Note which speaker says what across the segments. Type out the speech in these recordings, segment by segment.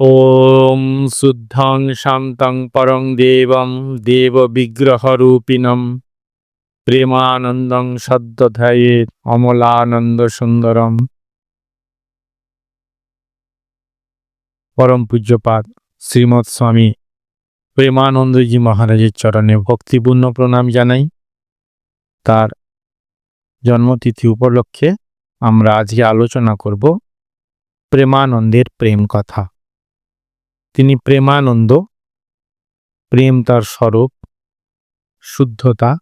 Speaker 1: ওম শুদ্ধং শান্তং পরং দেবং দেব বিগ্রহ বিগ্রহরূপিণম প্রেমানন্দং সদ্যধায়ে অমলানন্দ সুন্দরম পরম পূজ্যপাত শ্রীমৎ স্বামী প্রেমানন্দজি মহারাজের চরণে ভক্তিপূর্ণ প্রণাম জানাই তার জন্মতিথি উপলক্ষে আমরা আজকে আলোচনা করব প্রেমানন্দের প্রেম কথা। তিনি প্রেমানন্দ, প্রেম তার স্বরূপ, শুদ্ধতা।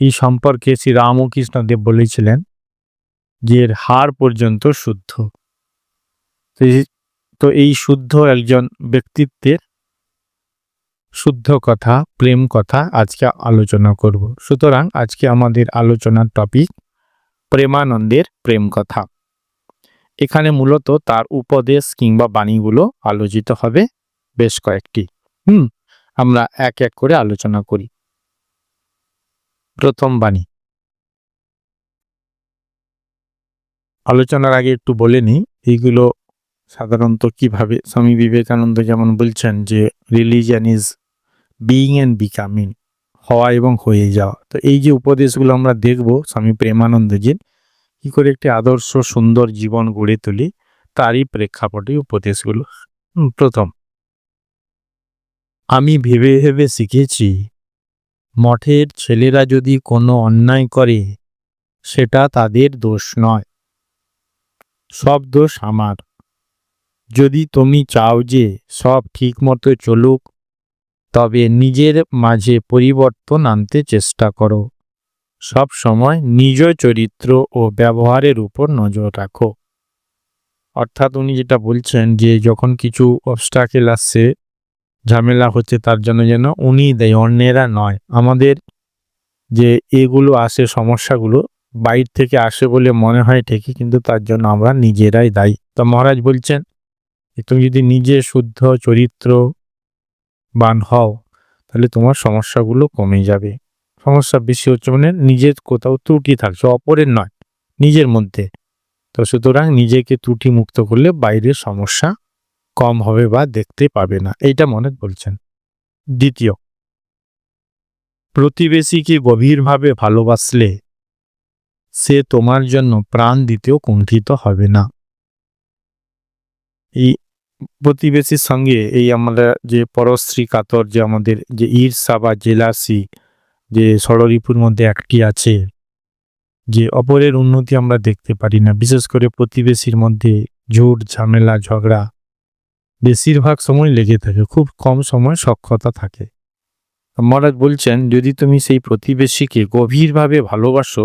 Speaker 1: এই সম্পর্কে শ্রী রামকৃষ্ণদেব বলেছিলেন যে এর হার পর্যন্ত শুদ্ধ। তো এই- তো এই শুদ্ধ একজন ব্যক্তিত্বের শুদ্ধ কথা, প্রেম কথা আজকে আলোচনা করব। সুতরাং আজকে আমাদের আলোচনার টপিক প্রেমানন্দের প্রেম কথা। এখানে মূলত তার উপদেশ কিংবা বাণীগুলো আলোচিত হবে বেশ কয়েকটি। হুম, আমরা এক এক করে আলোচনা করি। প্রথম বাণী। আলোচনার আগে একটু বলে নিই, এইগুলো সাধারণত কীভাবে, স্বামী বিবেকানন্দ যেমন বলছেন যে religion is being and becoming হওয়া এবং হয়ে যাওয়া। তো এই যে উপদেশগুলো আমরা দেখব স্বামী প্রেমানন্দজির কি করে একটি আদর্শ সুন্দর জীবন গড়ে তুলি, তারই প্রেক্ষাপটে উপদেশগুলো। প্রথম। আমি ভেবে ভেবে শিখেছি, মঠের ছেলেরা যদি কোনো অন্যায় করে, সেটা তাদের দোষ নয়। সব দোষ আমার। যদি তুমি চাও যে সব ঠিক মতো চলুক, তবে নিজের মাঝে পরিবর্তন আনতে চেষ্টা করো। সব সময় নিজ চরিত্র ও ব্যবহারের উপর নজর রাখো। অর্থাৎ উনি যেটা বলছেন যে, যখন কিছু অবস্টাকেল আসছে, ঝামেলা হচ্ছে, তার জন্য যেন উনি দেয়, অন্যেরা নয়। আমাদের যে এগুলো আসে, সমস্যাগুলো বাইর থেকে আসে বলে মনে হয় ঠিকই, কিন্তু তার জন্য আমরা নিজেরাই দায়ী। তো মহারাজ বলছেন তুমি যদি নিজে শুদ্ধ চরিত্র বান হও, তাহলে তোমার সমস্যাগুলো কমে যাবে। সমস্যা বেশি হচ্ছে মানে নিজের কোথাও ত্রুটি থাকছে অপরের নয়, নিজের মধ্যে। তো সুতরাং নিজেকে ত্রুটি মুক্ত করলে বাইরের সমস্যা কম হবে বা দেখতে পাবে না, এইটা মনে বলছেন। দ্বিতীয়, প্রতিবেশীকে গভীরভাবে ভালোবাসলে সে তোমার জন্য প্রাণ দিতেও কুণ্ঠিত হবে না। এই প্রতিবেশীর সঙ্গে এই আমরা যে পরশ্রী কাতর যে আমাদের যে ঈর্ষা বা জেলাসি যে ষড়রিপুর মধ্যে একটি আছে, যে অপরের উন্নতি আমরা দেখতে পারি না। বিশেষ করে প্রতিবেশীর মধ্যে ঝুট ঝামেলা, ঝগড়া। বেশিরভাগ সময় লেগে থাকে, খুব কম সময় সক্ষতা থাকে। মহারাজ বলছেন, যদি তুমি সেই প্রতিবেশীকে গভীরভাবে ভালোবাসো,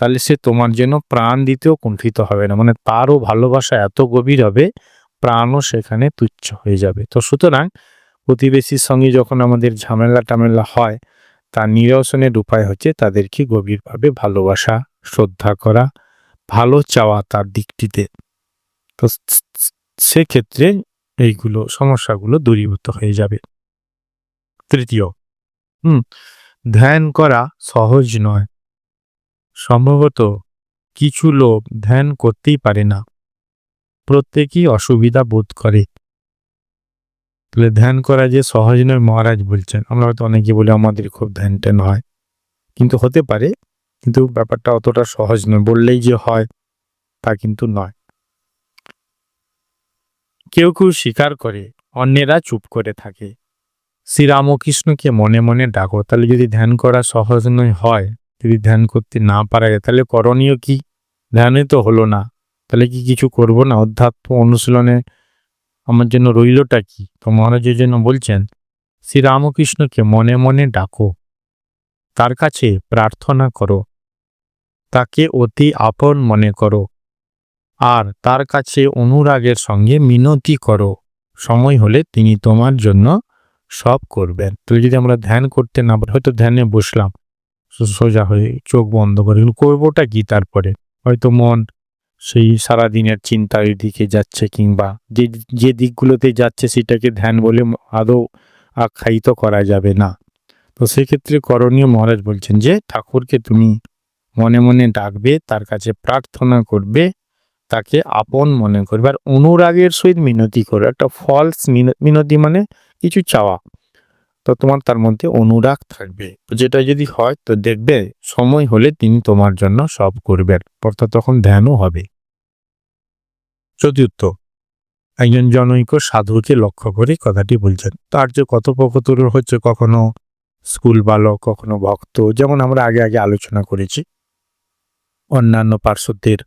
Speaker 1: তাহলে সে তোমার জন্য প্রাণ দিতেও কুণ্ঠিত হবে না। মানে তারও ভালোবাসা এত গভীর হবে, প্রাণও সেখানে তুচ্ছ হয়ে যাবে। তো সুতরাং প্রতিবেশীর সঙ্গে যখন আমাদের ঝামেলা টামেলা হয় তার নিরসনের উপায় হচ্ছে তাদেরকে গভীরভাবে ভালোবাসা, শ্রদ্ধা করা, ভালো চাওয়া তার দিকটিতে। তো সেক্ষেত্রে এইগুলো সমস্যাগুলো দূরীভূত হয়ে যাবে। তৃতীয়, হুম, ধ্যান করা সহজ নয়। সম্ভবত কিছু লোক ধ্যান করতেই পারে না। প্রত্যেকেই অসুবিধা বোধ করে। তাহলে ধ্যান করা যে সহজ নয়, মহারাজ বলছেন। আমরা হয়তো অনেকে বলি, আমাদের খুব ধ্যান ট্যান হয়। কিন্তু হতে পারে, কিন্তু ব্যাপারটা অতটা সহজ নয়। বললেই যে হয়, তা কিন্তু নয়। কেউ কেউ স্বীকার করে, অন্যেরা চুপ করে থাকে। শ্রীরামকৃষ্ণকে মনে মনে ডাকো। তাহলে যদি ধ্যান করা সহজ নয়, হয়। যদি ধ্যান করতে না পারা যায়, তাহলে করণীয় কি? ধ্যানে তো হলো না। তাহলে কি কিছু করব না? অধ্যাত্ম অনুশীলনে আমার জন্য রইলটা কি? তো মহারাজের জন্য বলছেন, শ্রীরামকৃষ্ণকে মনে মনে ডাকো, তার কাছে প্রার্থনা করো, তাকে অতি আপন মনে করো, আর তার কাছে অনুরাগের সঙ্গে মিনতি করো, সময় হলে তিনি তোমার জন্য সব করবেন। তো যদি আমরা ধ্যান করতে না পারি, হয়তো ধ্যানে বসলাম সোজা হয়ে চোখ বন্ধ করে, করবোটা কি তারপরে? হয়তো মন সেই সারা দিনের চিন্তার দিকে যাচ্ছে কিংবা যে যে দিকগুলোতে যাচ্ছে সেটাকে ধ্যান বলে আদৌ আখ্যায়িত করা যাবে না। তো সেক্ষেত্রে করণীয় মহারাজ বলছেন যে, ঠাকুরকে তুমি মনে মনে ডাকবে, তার কাছে প্রার্থনা করবে, তাকে আপন মনে করবে। আর অনুরাগের সহিত মিনতি করবে একটা ফলস মিনতি মানে কিছু চাওয়া। তো তোমার তার মধ্যে অনুরাগ থাকবে। যেটা যদি হয়, তো দেখবে, সময় হলে তিনি তোমার জন্য সব করবেন। অর্থাৎ তখন ধ্যানও হবে। চতুর্থ। একজন জনৈক সাধুকে লক্ষ্য করে কথাটি বলছেন, তার যে কথোপকথন হচ্ছে কখনো স্কুল বালক, কখনো ভক্ত, যেমন আমরা আগে আগে আলোচনা করেছি। অন্যান্য পার্শ্বদের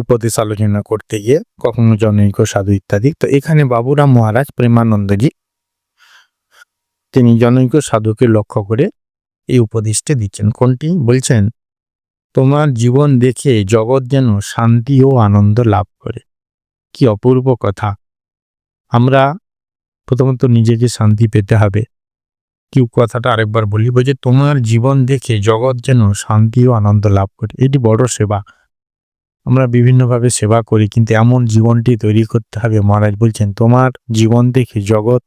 Speaker 1: উপদেশ আলোচনা করতে গিয়ে কখনো জনৈক, সাধু ইত্যাদি। তো এখানে বাবুরাম মহারাজ প্রেমানন্দজি, তিনি জনৈক, সাধুকে লক্ষ্য করে এই উপদেশটি দিচ্ছেন। কোনটি? বলছেন, তোমার জীবন দেখে জগৎ যেন শান্তি ও আনন্দ লাভ করে। কি অপূর্ব কথা। আমরা প্রথমত নিজেকে শান্তি পেতে হবে। কি কথাটা আরেকবার বলি যে, তোমার জীবন দেখে জগৎ যেন শান্তি ও আনন্দ লাভ করে। এটি বড় সেবা। আমরা বিভিন্নভাবে সেবা করি, কিন্তু এমন জীবনটি তৈরি করতে হবে। মহারাজ বলছেন, তোমার জীবন দেখে জগৎ,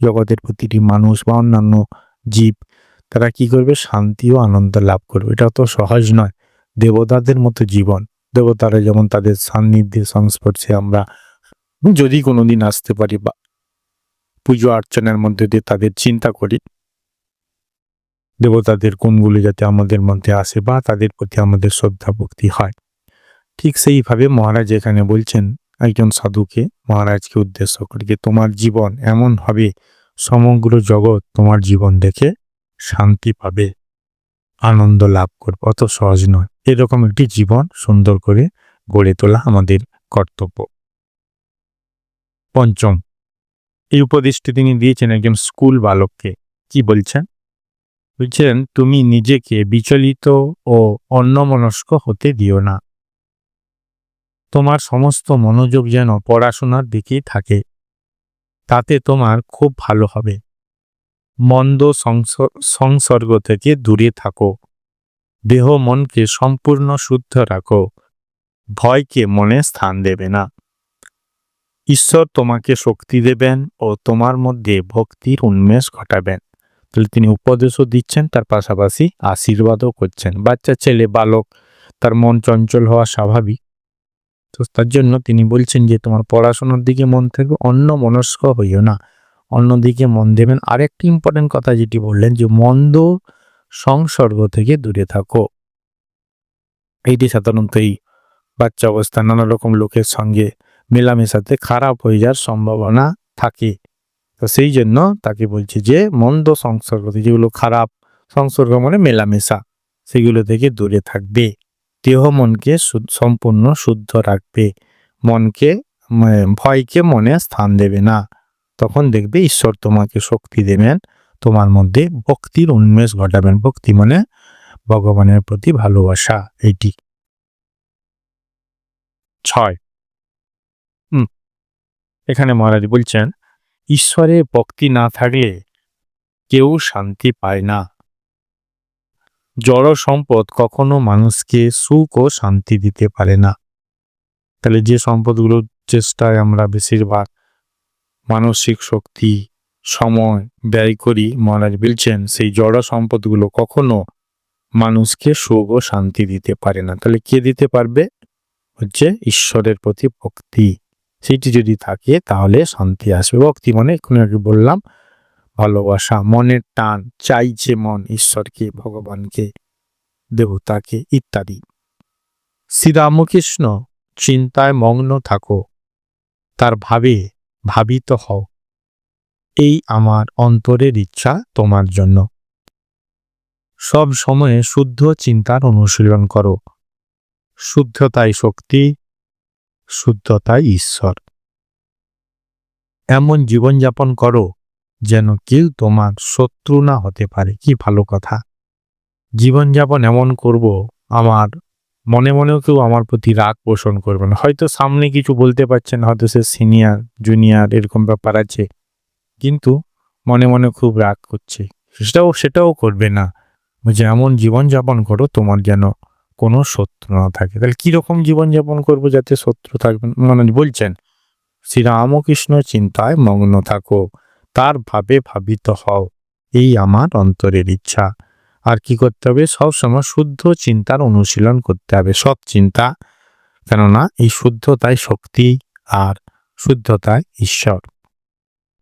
Speaker 1: জগতের প্রতিটি মানুষ বা অন্যান্য জীব, তারা কি করবে? শান্তি ও আনন্দ লাভ করবে। এটা তো সহজ নয়। দেবতাদের মতো জীবন। দেবতারা যেমন তাদের সান্নিধ্যে সংস্পর্শে আমরা যদি কোনোদিন আসতে পারি বা পুজো অর্চনার মধ্যে দিয়ে তাদের চিন্তা করি, দেবতাদের কোনগুলি যাতে আমাদের মধ্যে আসে বা তাদের প্রতি আমাদের শ্রদ্ধা ভক্তি হয়। ঠিক সেইভাবে মহারাজ এখানে বলছেন, একজন সাধুকে, মহারাজকে উদ্দেশ্য করে যে তোমার জীবন এমন হবে, সমগ্র জগৎ তোমার জীবন দেখে শান্তি পাবে। আনন্দ লাভ করবে, অত সহজ নয়। এরকম একটি জীবন সুন্দর করে গড়ে তোলা আমাদের কর্তব্য। পঞ্চম। এই উপদেশটি তিনি দিয়েছেন একজন স্কুল বালককে। কি বলছেন? বলছেন, তুমি নিজেকে বিচলিত ও অন্যমনস্ক হতে দিও না। তোমার সমস্ত মনোযোগ যেন পড়াশোনার দিকেই থাকে। তাতে তোমার খুব ভালো হবে। মন্দ সংসর্গ থেকে দূরে থাকো। দেহ মনকে সম্পূর্ণ শুদ্ধ রাখো। ভয়কে মনে স্থান দেবে না। ঈশ্বর তোমাকে শক্তি দেবেন ও তোমার মধ্যে ভক্তির উন্মেষ ঘটাবেন। তাহলে তিনি উপদেশও দিচ্ছেন, তার পাশাপাশি আশীর্বাদও করছেন। বাচ্চা, ছেলে, বালক, তার মন চঞ্চল হওয়া স্বাভাবিক। তো তার জন্য তিনি বলছেন যে, তোমার পড়াশোনার দিকে মন থেকে অন্য মনস্ক হইও না। অন্যদিকে মন দেবেন আরেকটি ইম্পর্টেন্ট কথা যেটি বললেন যে মন্দ সংসর্গ থেকে দূরে থাকো। এইটি সাধারণত এই বাচ্চা অবস্থা নানা রকম লোকের সঙ্গে মেলামেশাতে খারাপ হয়ে যাওয়ার সম্ভাবনা থাকে। তো সেই জন্য তাকে বলছে যে মন্দ সংসর্গ যেগুলো খারাপ সংসর্গ মানে মেলামেশা, সেগুলো থেকে দূরে থাকবে। দেহ মনকে সম্পূর্ণ শুদ্ধ রাখবে। মনকে ভয়কে মনে স্থান দেবে না। তখন দেখবে ঈশ্বর তোমাকে শক্তি দেবেন, তোমার মধ্যে ভক্তির উন্মেষ ঘটাবেন। ভক্তি মানে ভগবানের প্রতি ভালোবাসা এইটি ছয়। এখানে মহারাজ বলছেন, ঈশ্বরে ভক্তি না থাকলে কেউ শান্তি পায় না। জড় সম্পদ কখনো মানুষকে সুখ ও শান্তি দিতে পারে না। তাহলে যে সম্পদগুলোর চেষ্টায় আমরা বেশিরভাগ মানসিক শক্তি, সময় ব্যয় করি মহারাজ বলছেন, সেই জড় সম্পদগুলো কখনো মানুষকে সুখ ও শান্তি দিতে পারে না। তাহলে কে দিতে পারবে? হচ্ছে ঈশ্বরের প্রতি ভক্তি। সেটি যদি থাকে, তাহলে শান্তি আসবে। ভক্তি মানে এখন আগে বললাম, ভালোবাসা, মনের টান চাইছে মন ঈশ্বরকে, ভগবানকে, দেবতাকে ইত্যাদি। শ্রীরামকৃষ্ণ চিন্তায় মগ্ন থাকো। তার ভাবে ভাবিত হও। এই আমার অন্তরের ইচ্ছা তোমার জন্য। সব সময়ে শুদ্ধ চিন্তার অনুশীলন করো। শুদ্ধতাই শক্তি, শুদ্ধতাই ঈশ্বর। এমন জীবনযাপন করো যেন কেউ তোমার শত্রু না হতে পারে। কি ভালো কথা। জীবনযাপন এমন করব, আমার মনে মনেও কেউ আমার প্রতি রাগ পোষণ করবে না। হয়তো সামনে কিছু বলতে পারছেন, হয়তো সে সিনিয়র জুনিয়র এরকম ব্যাপার আছে, কিন্তু মনে মনে খুব রাগ করছে। সেটাও সেটাও করবে না। যে এমন জীবনযাপন করো তোমার যেন কোনো শত্রু না থাকে। তাহলে কীরকম জীবনযাপন করব যাতে শত্রু থাকবে মানে বলছেন শ্রীরামকৃষ্ণ চিন্তায় মগ্ন থাকো, তার ভাবে ভাবিত হও, এই আমার অন্তরের ইচ্ছা। আর কি করতে হবে? সবসময় শুদ্ধ চিন্তার অনুশীলন করতে হবে। সৎ চিন্তা, কেননা এই শুদ্ধতায় শক্তি আর শুদ্ধতায় ঈশ্বর।